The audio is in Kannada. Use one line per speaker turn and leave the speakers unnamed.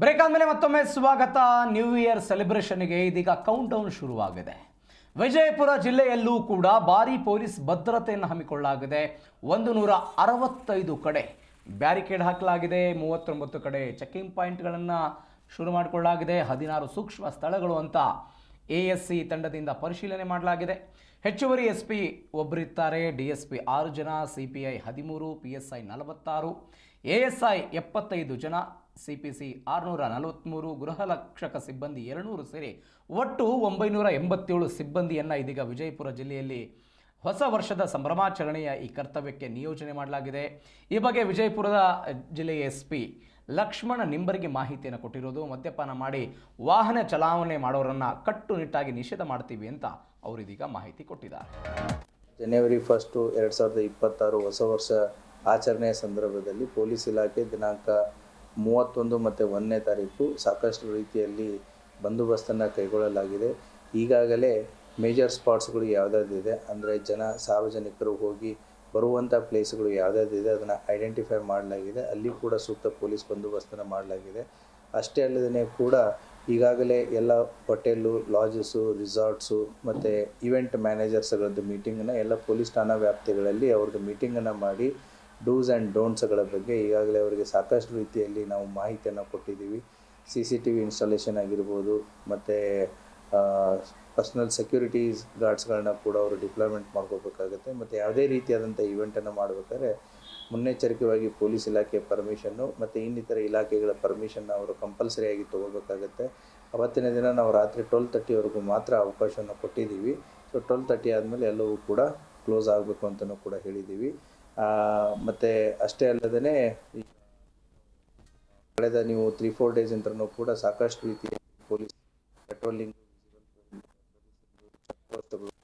ಬ್ರೇಕ್ ಆದಮೇಲೆ ಮತ್ತೊಮ್ಮೆ ಸ್ವಾಗತ ನ್ಯೂ ಇಯರ್ ಸೆಲೆಬ್ರೇಷನ್ಗೆ ಇದೀಗ ಕೌಂಟ್ ಡೌನ್ ಶುರುವಾಗಿದೆ. ವಿಜಯಪುರ ಜಿಲ್ಲೆಯಲ್ಲೂ ಕೂಡ ಭಾರಿ ಪೊಲೀಸ್ ಭದ್ರತೆಯನ್ನು ಹಮ್ಮಿಕೊಳ್ಳಲಾಗಿದೆ. ಒಂದು ನೂರ ಅರವತ್ತೈದು ಕಡೆ ಬ್ಯಾರಿಕೇಡ್ ಹಾಕಲಾಗಿದೆ. ಮೂವತ್ತೊಂಬತ್ತು ಕಡೆ ಚೆಕಿಂಗ್ ಪಾಯಿಂಟ್ಗಳನ್ನು ಶುರು ಮಾಡಿಕೊಳ್ಳಲಾಗಿದೆ. ಹದಿನಾರು ಸೂಕ್ಷ್ಮ ಸ್ಥಳಗಳು ಅಂತ ಎ ಎಸ್ ಸಿ ತಂಡದಿಂದ ಪರಿಶೀಲನೆ ಮಾಡಲಾಗಿದೆ. ಹೆಚ್ಚುವರಿ ಎಸ್ ಪಿ ಒಬ್ಬರಿದ್ದಾರೆ ಡಿ ಎಸ್ ಪಿ ಆರು ಜನ ಸಿ ಪಿ ಐ ಹದಿಮೂರು ಪಿ ಎಸ್ ಐ ನಲವತ್ತಾರು ಎ ಎಸ್ ಐ ಎಪ್ಪತ್ತೈದು ಜನ ಸಿ ಪಿ ಸಿ ಆರುನೂರ ನಲವತ್ತ್ಮೂರು ಗೃಹರಕ್ಷಕ ಸಿಬ್ಬಂದಿ ಎರಡುನೂರು ಸೇರಿ ಒಟ್ಟು ಒಂಬೈನೂರ ಎಂಬತ್ತೇಳು ಸಿಬ್ಬಂದಿಯನ್ನು ಇದೀಗ ವಿಜಯಪುರ ಜಿಲ್ಲೆಯಲ್ಲಿ ಹೊಸ ವರ್ಷದ ಸಂಭ್ರಮಾಚರಣೆಯ ಈ ಕರ್ತವ್ಯಕ್ಕೆ ನಿಯೋಜನೆ ಮಾಡಲಾಗಿದೆ. ಈ ಬಗ್ಗೆ ವಿಜಯಪುರದ ಜಿಲ್ಲೆಯ ಎಸ್ ಪಿ ಲಕ್ಷ್ಮಣ ನಿಂಬರಿಗೆ ಮಾಹಿತಿಯನ್ನು ಕೊಟ್ಟಿರೋದು. ಮದ್ಯಪಾನ ಮಾಡಿ ವಾಹನ ಚಲಾವಣೆ ಮಾಡೋರನ್ನು ಕಟ್ಟುನಿಟ್ಟಾಗಿ ನಿಷೇಧ ಮಾಡ್ತೀವಿ ಅಂತ ಅವರು ಇದೀಗ ಮಾಹಿತಿ ಕೊಟ್ಟಿದ್ದಾರೆ.
ಜನವರಿ ಫಸ್ಟು ಎರಡು ಸಾವಿರದ ಇಪ್ಪತ್ತಾರು ಹೊಸ ವರ್ಷ ಆಚರಣೆಯ ಸಂದರ್ಭದಲ್ಲಿ ಪೊಲೀಸ್ ಇಲಾಖೆ ದಿನಾಂಕ ಮೂವತ್ತೊಂದು ಮತ್ತು ಒಂದನೇ ತಾರೀಕು ಸಾಕಷ್ಟು ರೀತಿಯಲ್ಲಿ ಬಂದೋಬಸ್ತನ್ನು ಕೈಗೊಳ್ಳಲಾಗಿದೆ. ಈಗಾಗಲೇ ಮೇಜರ್ ಸ್ಪಾಟ್ಸ್ಗಳು ಯಾವುದಾದಿದೆ ಅಂದರೆ ಜನ, ಸಾರ್ವಜನಿಕರು ಹೋಗಿ ಬರುವಂಥ ಪ್ಲೇಸ್ಗಳು ಯಾವುದಾದಿದೆ ಅದನ್ನು ಐಡೆಂಟಿಫೈ ಮಾಡಲಾಗಿದೆ. ಅಲ್ಲಿ ಕೂಡ ಸೂಕ್ತ ಪೊಲೀಸ್ ಬಂದೋಬಸ್ತನ್ನು ಮಾಡಲಾಗಿದೆ. ಅಷ್ಟೇ ಅಲ್ಲದೇ ಕೂಡ ಈಗಾಗಲೇ ಎಲ್ಲ ಹೋಟೆಲ್ಲು ಲಾಜಸ್ಸು ರಿಸಾರ್ಟ್ಸು ಮತ್ತು ಇವೆಂಟ್ ಮ್ಯಾನೇಜರ್ಸ್ಗಳದ್ದು ಮೀಟಿಂಗನ್ನು ಎಲ್ಲ ಪೊಲೀಸ್ ಠಾಣಾ ವ್ಯಾಪ್ತಿಗಳಲ್ಲಿ ಅವ್ರದ್ದು ಮೀಟಿಂಗನ್ನು ಮಾಡಿ ಡೂಸ್ ಆ್ಯಂಡ್ ಡೋಂಟ್ಸ್ಗಳ ಬಗ್ಗೆ ಈಗಾಗಲೇ ಅವರಿಗೆ ಸಾಕಷ್ಟು ರೀತಿಯಲ್ಲಿ ನಾವು ಮಾಹಿತಿಯನ್ನು ಕೊಟ್ಟಿದ್ದೀವಿ. C C T V installation ಆಗಿರ್ಬೋದು, ಮತ್ತು ಪರ್ಸ್ನಲ್ ಸೆಕ್ಯೂರಿಟೀಸ್ ಗಾರ್ಡ್ಸ್ಗಳನ್ನ ಕೂಡ ಅವರು ಡಿಪ್ಲಾಯ್ಮೆಂಟ್ ಮಾಡ್ಕೋಬೇಕಾಗುತ್ತೆ. ಮತ್ತು ಯಾವುದೇ ರೀತಿಯಾದಂಥ ಇವೆಂಟನ್ನು ಮಾಡಬೇಕಾದ್ರೆ ಮುನ್ನೆಚ್ಚರಿಕೆಯಾಗಿ ಪೊಲೀಸ್ ಇಲಾಖೆ ಪರ್ಮಿಷನ್ನು ಮತ್ತು ಇನ್ನಿತರ ಇಲಾಖೆಗಳ ಪರ್ಮಿಷನ್ನ ಅವರು ಕಂಪಲ್ಸರಿಯಾಗಿ ತೊಗೋಬೇಕಾಗತ್ತೆ. ಅವತ್ತಿನ ದಿನ ನಾವು ರಾತ್ರಿ ಟ್ವೆಲ್ ತರ್ಟಿವರೆಗೂ ಮಾತ್ರ ಅವಕಾಶವನ್ನು ಕೊಟ್ಟಿದ್ದೀವಿ. ಸೊ ಟ್ವೆಲ್ ತರ್ಟಿ ಆದಮೇಲೆ ಎಲ್ಲವೂ ಕೂಡ ಕ್ಲೋಸ್ ಆಗಬೇಕು ಅಂತಲೂ ಕೂಡ ಹೇಳಿದ್ದೀವಿ. ಮತ್ತು ಅಷ್ಟೇ ಅಲ್ಲದೇ ಕಳೆದ ನೀವು ತ್ರೀ ಫೋರ್ ಡೇಸ್ ಇಂದನೂ ಕೂಡ ಸಾಕಷ್ಟು ರೀತಿಯ ಪೊಲೀಸ್ ಪೆಟ್ರೋಲಿಂಗ್